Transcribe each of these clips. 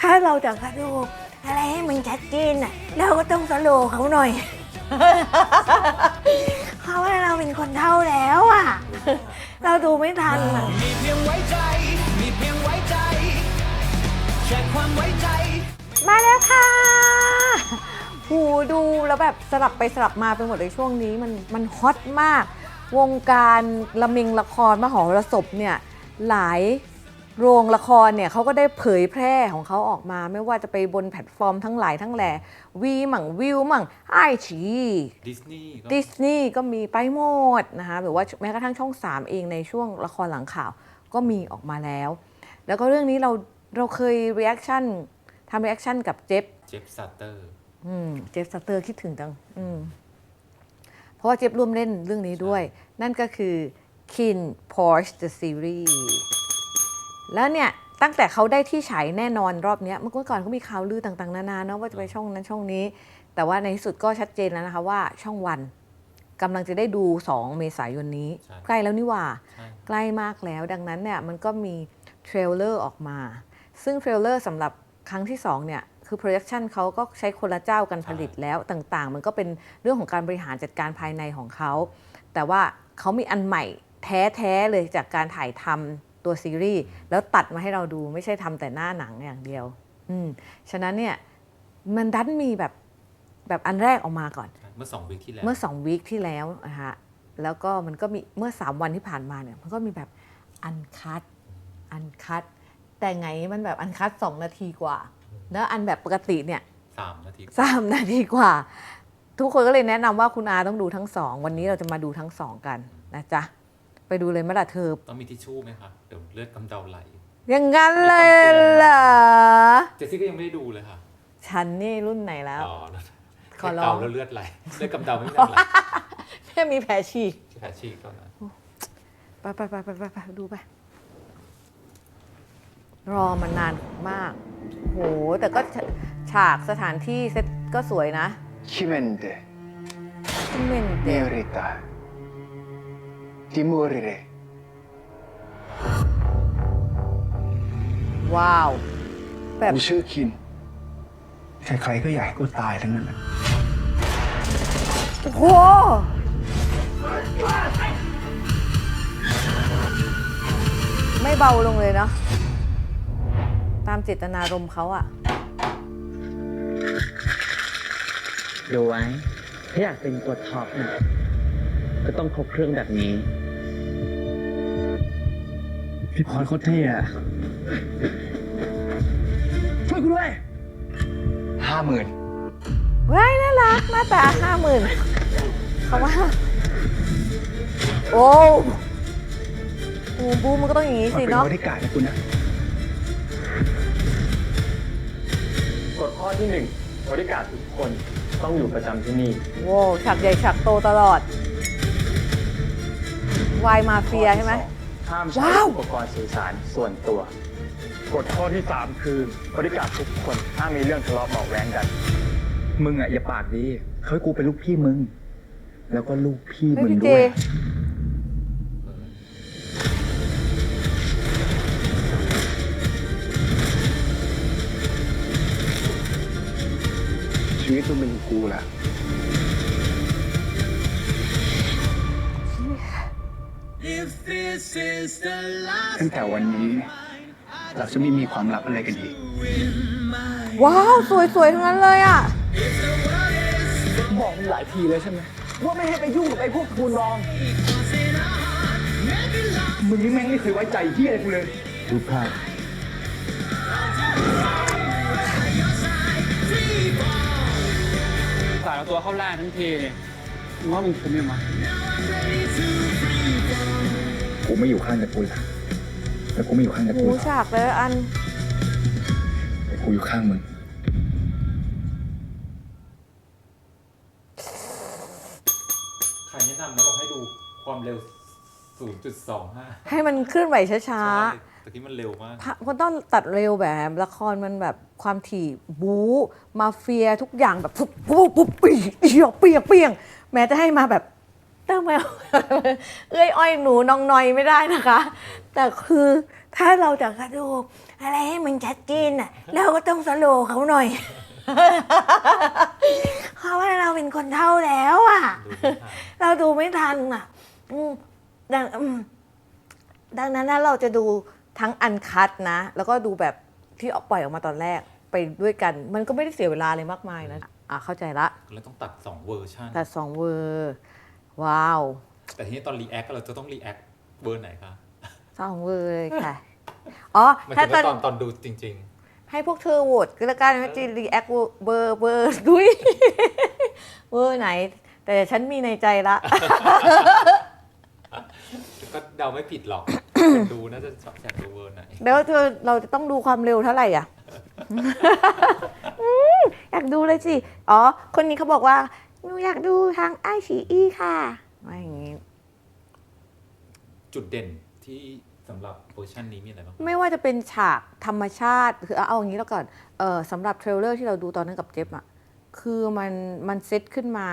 ถ้าเราจะกระดูอะไรให้มันชัดเจนอะ เราก็ต้องสโลว์เขาหน่อย เพราะว่าเราเป็นคนเท่าแล้วอะ เราดูไม่ทันอะ มีเพียงไว้ใจ มีเพียงไว้ใจ แค่ความไว้ใจ มาแล้วค่ะ หูดูแล้วแบบสลับไปสลับมาไปหมดเลยช่วงนี้มันมันฮอตมาก วงการละมิงละครมหรสพเนี่ยหลาย โรงละครเนี่ยเขาก็ได้เผยแพร่ของเขาออกมา ไม่ว่าจะไปบนแพลตฟอร์มทั้งหลายทั้งแหล่วีมั่งวิวมั่งไอชีดิสนีย์ก็ดิสนีย์ก็มีไปหมดนะคะหรือว่าแม้กระทั่งช่อง 3 เองในช่วงละครหลังข่าวก็มีออกมาแล้ว แล้วก็เรื่องนี้เราเราเคย reaction ทำ reaction กับเจฟเจฟซัตเตอร์อืมเจฟสเตอร์คิดถึงจังอืมเพราะว่าเจฟร่วมเล่นเรื่องนี้ด้วย นั่นก็คือ Kin Porsche the Series แล้วเนี่ยตั้งแต่เขาได้ที่ฉายแน่นอนรอบเนี้ยเมื่อก่อนก็มีข่าวลือต่างๆ นานาเนาะว่าจะไปช่องนั้นช่องนี้ แต่ว่าในที่สุดก็ชัดเจนแล้วนะคะว่าช่องวันกำลังจะได้ดู 2 เมษายนนี้ใช่ใกล้แล้วนี่หว่าใช่ใกล้มากแล้วดังนั้นเนี่ยมันก็มีเทรลเลอร์ออกมา ซึ่งเทรลเลอร์สำหรับครั้งที่ 2 เนี่ย คือโปรดักชันเขาก็ใช้คนละเจ้ากันผลิตแล้วต่างๆ มันก็เป็นเรื่องของการบริหารจัดการภายในของเขา แต่ว่าเขามีอันใหม่แท้ ๆ เลยจากการถ่ายทำ ตัวซีรีส์แล้วตัดมาให้เราดูไม่ใช่ทำแต่หน้าหนังอย่างเดียว อืมฉะนั้นเนี่ยมันดันมีแบบแบบอันแรกออกมาก่อนใช่เมื่อสองวีคที่แล้ว เมื่อสองวีคที่แล้วนะคะแล้วก็มันก็มีเมื่อ3วันที่ผ่านมาเนี่ยมันก็มีแบบอันคัดอันคัดแต่ไงมันแบบอันคัด2นาทีกว่า แล้วอันแบบปกติเนี่ยสามนาทีสามนาทีกว่า ทุกคนก็เลยแนะนำว่าคุณอาต้องดูทั้งสองวันนี้เราจะมาดูทั้งสองกันนะจ๊ะ ไปดูเลยไหมล่ะเธอ ต้องมีทิชชู่ไหมคะเดี๋ยวเลือดกำเดาไหลอย่างงั้นเลยเหรอ เจสซี่ก็ยังไม่ได้ดูเลยค่ะฉันนี่รุ่นไหนแล้ว อ๋อขอร้อง เกาแล้วเลือดไหลเลือดกำเดาไม่ได้ไหลแค่มีแผลฉีกแผลฉีกตอนนั้นไปไปไปไปไปไปดูไป รอมานานมาก โห แต่ก็ฉฉากสถานที่เซตก็สวยนะ Chimente เมนเด merita di morire. ว้าว แบบ กูชื่อคิน ใครๆก็อยากให้กูตายทั้งนั้นน่ะโอ้โห ไม่เบาลงเลยเนาะตามเจตนารมณ์เขาอะดูไว้ถ้าอยากเป็นตัวท็อปน่ะ ก็ต้องครบเครื่องแบบนี้ พี่พรโคตรเท่อะช่วยกูด้วยห้าหมื่นว้ายน่ารักหน้าตาห้าหมื่นเขาว่า โอ้โหบูมมันก็ต้องอย่างนี้มาสิเป็นเนาะบริการนะกูนะกฎข้อที่หนึ่งบริการทุกคนต้องอยู่ประจำที่นี่ โว้วฉากใหญ่ฉากโตตลอด วายมาเฟียใช่ไหม ห้ามใช้ว้าว อุปกรณ์สื่อสารส่วนตัว กฎข้อที่สามคือบริการทุกคนห้ามมีเรื่องทะเลาะเบาะแว้งกัน มึงอะอย่าปากดีเขาให้กูเป็นลูกพี่มึง แล้วก็ลูกพี่เฮ้ยมึงพี่เจ ด้วย ชีวิตมึงเป็นของกูแหละ ตั้งแต่วันนี้ เราจะไม่มีความลับอะไรกันอีก ว้าว สวยๆ ทั้งนั้นเลยอะ บอกมึงหลายทีเลยใช่ไหมว่าไม่ให้ไปยุ่งกับไอ้พวกทูนรอง มึงนี่แม่งไม่เคยไว้ใจที่อะไรกูเลยดูภาพสายเอาตัวเข้าแรกทั้งทีเนี่ยมึงว่ามึงคุ้มยังไง กูไม่อยู่ข้างกับกูละแต่กูไม่อยู่ข้างกับหูกูละฉากเลยอันแต่กูอยู่ข้างมึง ใครแนะนำนะบอกให้ดูความเร็ว 0.25ให้มันเคลื่อนไหวช้าใช่แต่ที่มันเร็วมาก ๆพะมันต้องตัดเร็วแบบละครมันแบบความถี่บู๊มาเฟียทุกอย่างแบบปุ๊บปุ๊บปุ๊บปีเปียกเปียกเปียงแม้จะให้มาแบบ เต้าแมวเอ้ยอ้อยหนูน้องนอยไม่ได้นะคะ แต่คือถ้าเราจะกระดูอะไรให้มันชัดเจนอะเราก็ต้องสโลว์เขาหน่อยเพราะว่าเราเป็นคนเท่าแล้วอะดูไม่ทันเราดูไม่ทันอะอืมดังอืมดังนั้นนะเราจะดูทั้งอันคัดนะ แล้วก็ดูแบบที่ออกปล่อยออกมาตอนแรกไปด้วยกัน มันก็ไม่ได้เสียเวลาเลยมากมายนะ อะเข้าใจละ แล้วต้องตัด 2 เวอร์ชันแต่สองเวอร์ ว้าว แต่ทีนี้ตอนรีแอคเราจะต้องรีแอคเวอร์ไหนคะสองเวอร์เลยค่ะ อ๋อ หมันถ้าถึงตอนว่าตอนตอนดูจริง ให้พวกเธอโหวตก็แล้วกันว่าจะรีแอคเบอร์เบอร์ดุยเวอร์ไหน แต่ฉันมีในใจละ ๆ ก็เดาไม่ผิดหรอก คนดูน่าจะชอบอยากดูเวอร์ไหน แล้วเธอเราจะต้องดูความเร็วเท่าไหร่อะ อืมอยากดูเลยสิ อ๋อ คนนี้เขาบอกว่าหนู อยากดูทางไอชีอีค่ะว่าอย่างนี้ จุดเด่นที่สำหรับเวอร์ชันนี้มีอะไรบ้างไม่ว่าจะเป็นฉากธรรมชาติ คือเอาเอาอย่างนี้แล้วก่อนเออสำหรับเทรลเลอร์ที่เราดูตอนนั้นกับเจฟอะคือมันมันเซตขึ้นมา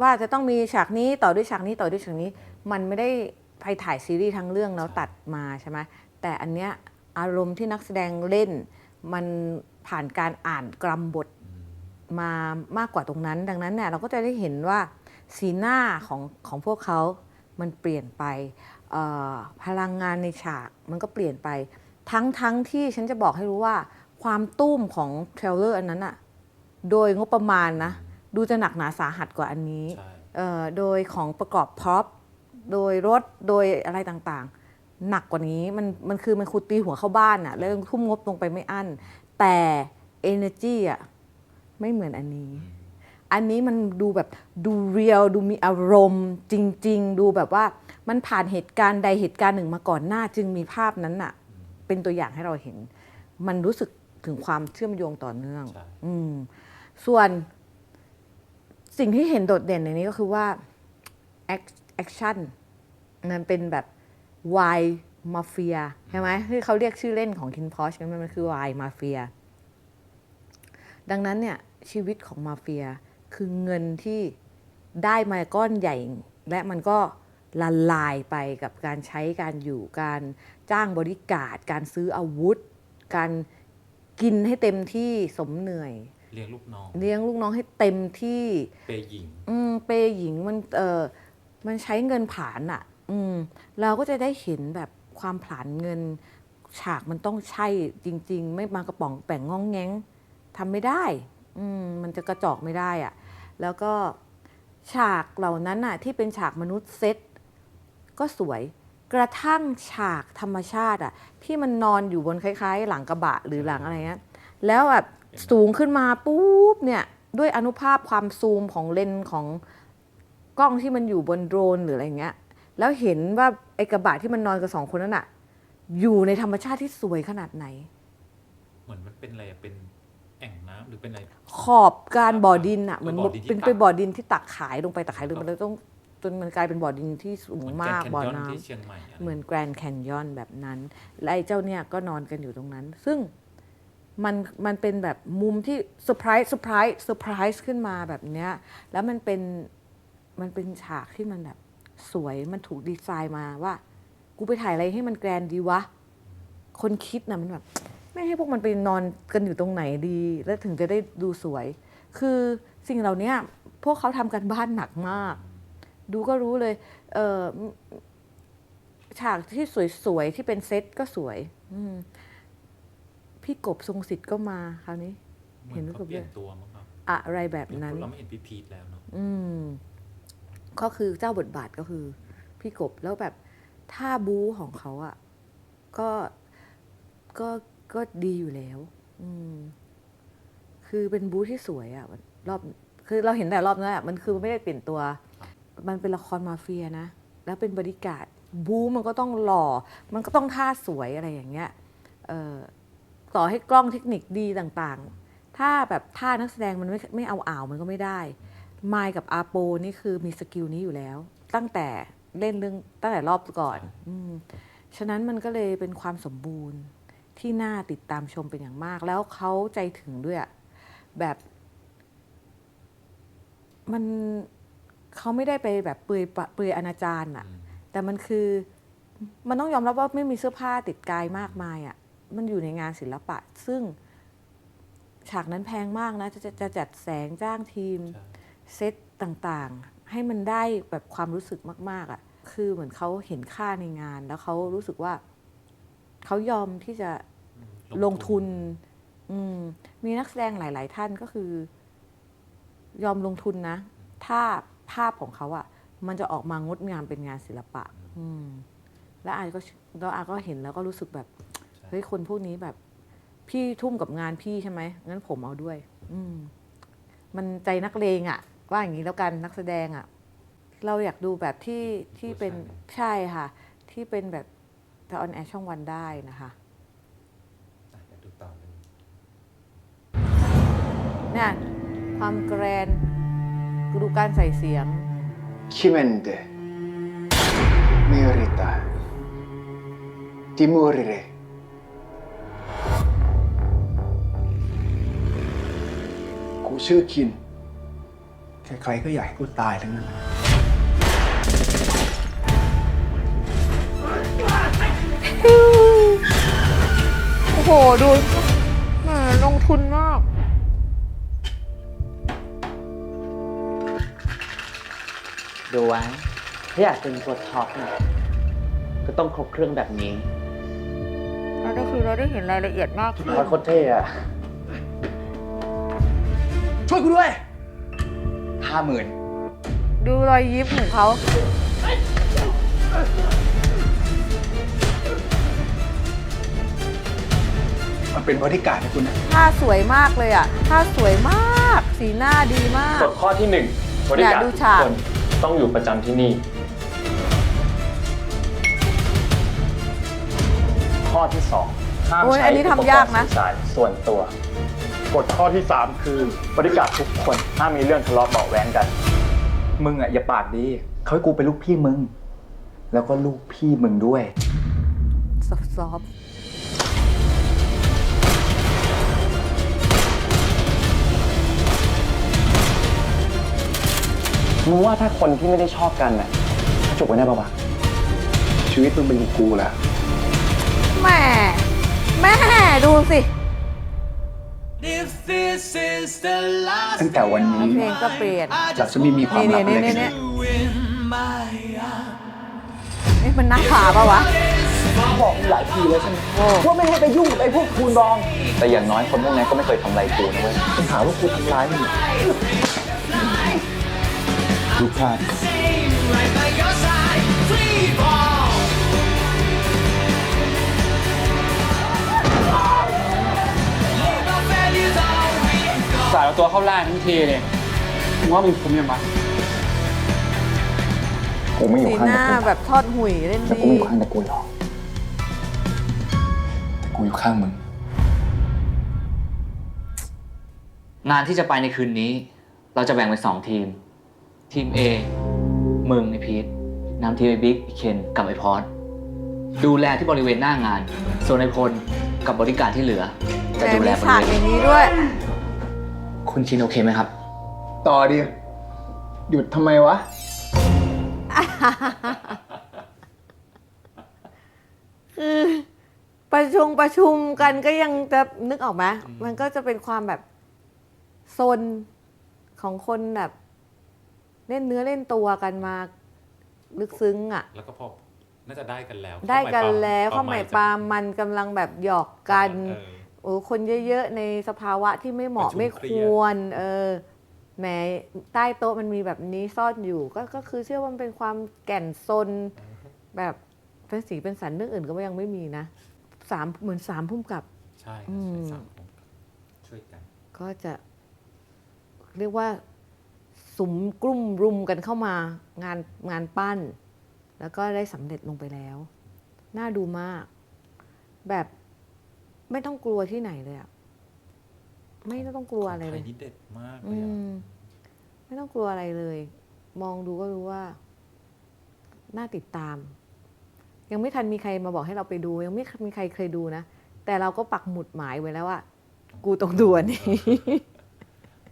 ว่าจะต้องมีฉากนี้ต่อด้วยฉากนี้ต่อด้วยฉากนี้ มันไม่ได้ไปถ่ายซีรีส์ทั้งเรื่องแล้วตัดมาใช่ไหมแต่อันเนี้ยอารมณ์ที่นักแสดงเล่น มันผ่านการอ่านกรัมบท มามากกว่าตรงนั้น ดังนั้นเนี่ยเราก็จะได้เห็นว่าสีหน้าของของพวกเขา มันเปลี่ยนไปเอ่อพลังงานในฉากมันก็เปลี่ยนไป ทั้งทั้งที่ฉันจะบอกให้รู้ว่า ความตุ้มของเทรลเลอร์อันนั้นอะโดยงบประมาณนะ ดูจะหนักหนาสาหัสกว่าอันนี้ใช่เอ่อโดยของประกอบพร็อพโดยรถโดยอะไรต่างๆ หนักกว่านี้มันมันคือมันคูตีหัวเข้าบ้านอะแล้วทุ่มงบลงไปไม่อั้นแต่ energy อะ ไม่เหมือนอันนี้ อันนี้มันดูแบบดูเรียลดูมีอารมณ์จริง ๆ ดูแบบว่ามันผ่านเหตุการณ์ใดเหตุการณ์หนึ่งมาก่อนหน้า จึงมีภาพนั้นอะเป็นตัวอย่างให้เราเห็น มันรู้สึกถึงความเชื่อมโยงต่อเนื่องใช่อืม ส่วนสิ่งที่เห็นโดดเด่นในนี้ก็คือว่าแอคชั่นมันเป็นแบบวายมาเฟียใช่ไหมที่เขาเรียกชื่อเล่นของคินพอชกันมันคือวายมาเฟีย ดังนั้นเนี่ยชีวิตของมาเฟียคือเงินที่ได้มาก้อนใหญ่ และมันก็ละลายไปกับการใช้การอยู่การจ้างบริการการซื้ออาวุธ การกินให้เต็มที่สมเหนื่อย เลี้ยงลูกน้อง เลี้ยงลูกน้องให้เต็มที่เปย์หญิง อืมเปย์หญิงมันเออมันใช้เงินผลานอะ่ะ อืมเราก็จะได้เห็นแบบความผลานเงิน ฉากมันต้องใช่จริง ๆ ไม่มากระป๋องแป่งง้องแง้ง ทำไม่ได้อืมมันจะกระจอกไม่ได้อะ่ะแล้วก็ฉากเหล่านั้นน่ะที่เป็นฉากมนุษย์เซตก็สวยกระทั่งฉากธรรมชาติอะที่มันนอนอยู่บนคล้าย ๆ หลังกระบะหรือหลังอะไรเงี้ยแล้วแบบสูงขึ้นมาปุ๊บเนี่ยด้วยอนุภาพความซูมของเลนส์ของกล้องที่มันอยู่บนโดรนหรืออะไรเงี้ย แล้วเห็นว่าไอ้กระบะที่มันนอนกับสองคนนั้นอะอยู่ในธรรมชาติที่สวยขนาดไหน เหมือนมันเป็นอะไรอะเป็น แอ่งน้ำหรือเป็นอะไร ขอบการบ่อดินอะเหมือนบ่อดินที่เป็นตัก เป็นบ่อดินที่ตักขายลงไปตักขายลงไปแล้วต้องจนมันกลายเป็นบ่อดินที่สูงเหมือนมากแกรนด์บ่อแคนยอนน้ำ ที่เชียงใหม่ะเหมือนแกรนด์แคนยอนแบบนั้น และไอ้เจ้าเนี่ยก็นอนกันอยู่ตรงนั้น ซึ่งมันมันเป็นแบบมุมที่เซอร์ไพรส์เซอร์ไพรส์เซอร์ไพรส์ขึ้นมาแบบเนี้ย แล้วมันเป็นมันเป็นฉากที่มันแบบสวยมันถูกดีไซน์มาว่า กูไปถ่ายอะไรให้มันแกรนด์ดีวะ คนคิดนะมันแบบ ไม่ให้พวกมันไปนอนกันอยู่ตรงไหนดี แล้วถึงจะได้ดูสวย คือสิ่งเหล่านี้พวกเขาทำกันบ้านหนักมาก ดูก็รู้เลยเออฉากที่สวยๆ ที่เป็นเซตก็สวย อืมพี่กบทรงสิทธิ์ก็มาคราวนี้ เหมืเห็อนนเขากับเปลี่ยนตัวมั้งครับอะไรแบบนั้นเราไม่เห็นพี่พีทแล้วเนาะอืม ก็คือเจ้าบทบาทก็คือ พี่กบแล้วแบบท่าบู๊ของเขาอะ่ะก็ก็ ก็ดีอยู่แล้ว อืม คือเป็นบู๊ที่สวยอะ่ะรอบ คือเราเห็นแต่รอบนั้นอะมันคือไม่ได้เปลี่ยนตัว มันเป็นละครมาเฟียนะ แล้วเป็นบริการดบู๊มันก็ต้องหล่อ มันก็ต้องท่าสวยอะไรอย่างเงี้ยเอ่อต่อให้กล้องเทคนิคดีต่างๆ ถ้าแบบท่านักแสดงมันไม่ไม่เอาอ่าวมันก็ไม่ได้มายกับอาโปนี่คือมีสกิลนี้อยู่แล้ว ตั้งแต่เล่นเรื่องตั้งแต่รอบก่อนอืมฉะนั้นมันก็เลยเป็นความสมบูรณ์ ที่น่าติดตามชมเป็นอย่างมาก แล้วเขาใจถึงด้วยอะแบบมันเขาไม่ได้ไปแบบเปลือยปะเปลือยอนาจารอะแต่มันคือมันต้องยอมรับว่าไม่มีเสื้อผ้าติดกายมากมายอะ่ะมันอยู่ในงานศิลปะ ซึ่งฉากนั้นแพงมากนะจะจะจะจัดแสงจ้างทีมใช่เซตต่างๆ ให้มันได้แบบความรู้สึกมาก ๆอะ่ะ คือเหมือนเขาเห็นค่าในงานแล้วเขารู้สึกว่า เขายอมที่จะอืมลงทุน อืม มีนักแสดงหลาย ๆ ท่านก็คือ ยอมลงทุนนะ ถ้าภาพของเขาอะ่ะ มันจะออกมางดงามเป็นงานศิลปะ อืม แล้วอาก็แล้วอาก็เห็นแล้วก็รู้สึกแบบเฮ้ยคนพวกนี้แบบ พี่ทุ่มกับงานพี่ใช่ไหมงั้นผมเอาด้วย อืม มันใจนักเลงอะ่ะว่าอย่างนี้แล้วกันนักแสดงอะ่ะ เราอยากดูแบบที่ที่เป็นใช่ค่ะ ที่เป็นแบบ จะออนแอร์ช่องวันได้นะคะอะอยากดูต่อเลยเนี่ยความแกรนดูการใส่เสียง Chimente merita di morire กูชื่อคิน ใครๆก็อยากให้กูตายทั้งนั้น ดูแหมลงทุนมากดูไว้ถ้าอยากเป็นตัวท็อปน่ะก็ต้องครบเครื่องแบบนี้แล้วก็คือเราได้เห็นรายละเอียดมากขึ้นพอโคตรเท่อะช่วยกูด้วยห้าหมื่น ดูรอยยิ้มของเขา มันเป็นบริการดให้คุณนะท่าสวยมากเลยอะท่าสวยมาก สีหน้าดีมาก กฎข้อที่หนึ่งบริการอยากดูทุกฉากคนต้องอยู่ประจำที่นี่ ข้อที่สองห้ามโอ้ยใช้อันนี้ทำยากนะอุปรณ์สื่อสารส่วนตัว กฎข้อที่สามคือบริการทุกคนห้ามมีเรื่องทะเลาะเบาะแว้งกัน มึงอะอย่าปากดี เขาให้กูเป็นลูกพี่มึง แล้วก็ลูกพี่มึงด้วย ซอฟ มึงว่าถ้าคนที่ไม่ได้ชอบกันน่ะเขาจบกันได้ปะวะชีวิตมึงเป็นของกูแหละแม่แม่ดูสิ If this is the last ตั้งแต่วันนี้เพลงก็เปลี่ยนเราจะไม่มีความลับอะไรกันนี่เลๆย you in my arms นี่มันนักขาปะวะ บอกมึงหลายทีแล้วใช่ไหมว่าไม่ให้ไปยุ่งกับไอ้พวกคูณรอง แต่อย่างน้อยคนพวกนี้ก็ไม่เคยทำอะไรกูนะเว้ยปัญหาว่ากูทำร้ายมึง ดูภาพ right by your side free fall Leave our values all we've got สายเอาตัวเข้าล่างทั้งทีเลยมึงว่ามึงคุ้มยังวะกูไม่อยู่สีข้างหตน้าระกูลแบบทอดหุยเล่นแต่ดีกูไม่อยู่ข้างตระกูลหรอกแต่กูอยู่ข้างมึง งานที่จะไปในคืนนี้ เราจะแบ่งเป็นสองทีม ทีม A มึงไอพีทนำทีมไอบิ๊กไอเคนกับไอพอดดูแลที่บริเวณหน้างาน ส่วนไอพลกับบริการที่เหลือ จะแต่ดูแลมีบริฉากเวอณย่างนี้ด้วย คุณชินโอเคไหมครับ ต่อดิ หยุดทำไมวะ คือประชุมประชุมกันก็ยังจะนึกออกไหมมันก็จะเป็นความแบบโซนของคนแบบ เล่นเนื้อเล่นตัวกันมาลึกซึ้งอะ แล้วก็พอน่าจะได้กันแล้วได้กันแล้วข้ข้าวหมายปลามันกำลังแบบหยอกกันเออโอ้คนเยอะๆในสภาวะที่ไม่เหมาะประชุมไม่เคครียดวร เออแหมใต้โต๊ะมันมีแบบนี้ซ่อนอยู่ ก็ก็คือเชื่อว่ามันเป็นความแก่นซนแบบเป็นสีเป็นสันเรื่องอื่นก็ยังไม่มีนะสามเหมือนสามพุ่มกับ ใช่อืมใช่สามคนช่วยกัน ก็จะ เรียกว่า สุมกลุ่มรุมกันเข้ามางานงานปั้น แล้วก็ได้สำเร็จลงไปแล้ว น่าดูมาก แบบไม่ต้องกลัวที่ไหนเลยอะไม่ต้องกลัวอะไรไทเลยยนี่เด็ดมากเลอืยอะมไม่ต้องกลัวอะไรเลย มองดูก็รู้ว่า น่าติดตาม ยังไม่ทันมีใครมาบอกให้เราไปดู ยังไม่มีใครเคยดูนะ แต่เราก็ปักหมุดหมายไว้แล้วว่า กูต้องดูอันนี้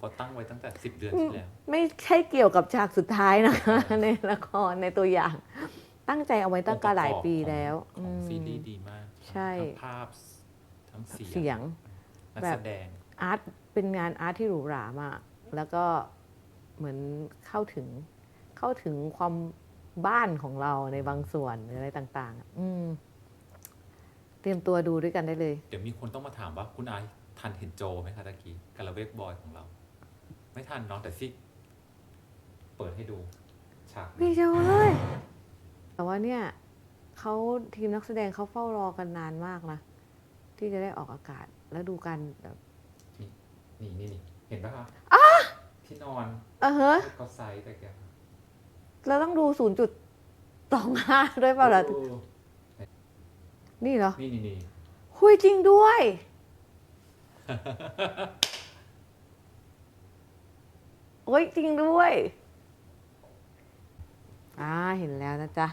พอตั้งไว้ตั้งแต่สิบเดือนที่แล้ว ไม่ใช่เกี่ยวกับฉากสุดท้ายนะคะ ในละครในตัวอย่าง ตั้งใจเอาไว้ตั้งแต่หลายปีแล้วของอืมซีดีดีมากใช่ทั้งภาพทั้งเสียงเสียงนักแบบแสดงอาร์ตเป็นงานอาร์ตที่หรูหรามากแล้วก็เหมือนเข้าถึงเข้าถึงความบ้านของเราในบางส่วนหรืออะไรต่างๆอะอืม เตรียมตัวดูด้วยกันได้เลย เดี๋ยวมีคนต้องมาถามว่าคุณไอซ์ทันเห็นโจไหมคะตะกี้กาลาเวกบอยของเรา ไม่ทันเนาะแต่ซิเปิดให้ดูฉากพี่เจ้าเอ้ยแต่ว่าเนี่ยเขาทีมนักแสดงเขาเฝ้ารอกันนานมากนะ ที่จะได้ออกอากาศแล้วดูกันแบบนี่นี่นี่เห็นปะคะที่นอนเออฮะเขาไซส์แต่แกเราต้องดู0.25ด้วยเปล่าล่ะโอ้นี่เหรอ นี่นี่นี่หุยจริงด้วยโอ้ยจริงด้วยอ่าเห็นแล้วนะจ๊ะ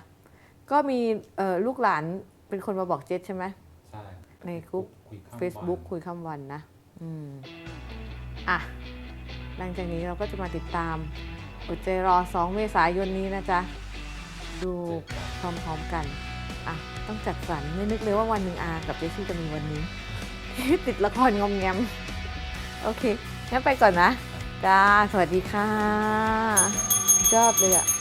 ก็มีเอ่อลูกหลานเป็นคนมาบอกเจษใช่ไหมใช่ในกลุ่ม คุยข้าม Facebook วันคุยข้ามวันนะ อืม อะ หลังจากนี้เราก็จะมาติดตามอดใจรอ 2 เมษายนนี้นะจ๊ะ ดูพร้อมๆกัน อะ ต้องจัดสรรไม่นึกเลยว่าวันหนึ่งอากับเจสซี่จะมีวันนี้ ติดละครงอมแงม โอเค งั้นไปก่อนนะ จ้า สวัสดีค่ะ ชอบเลยอะ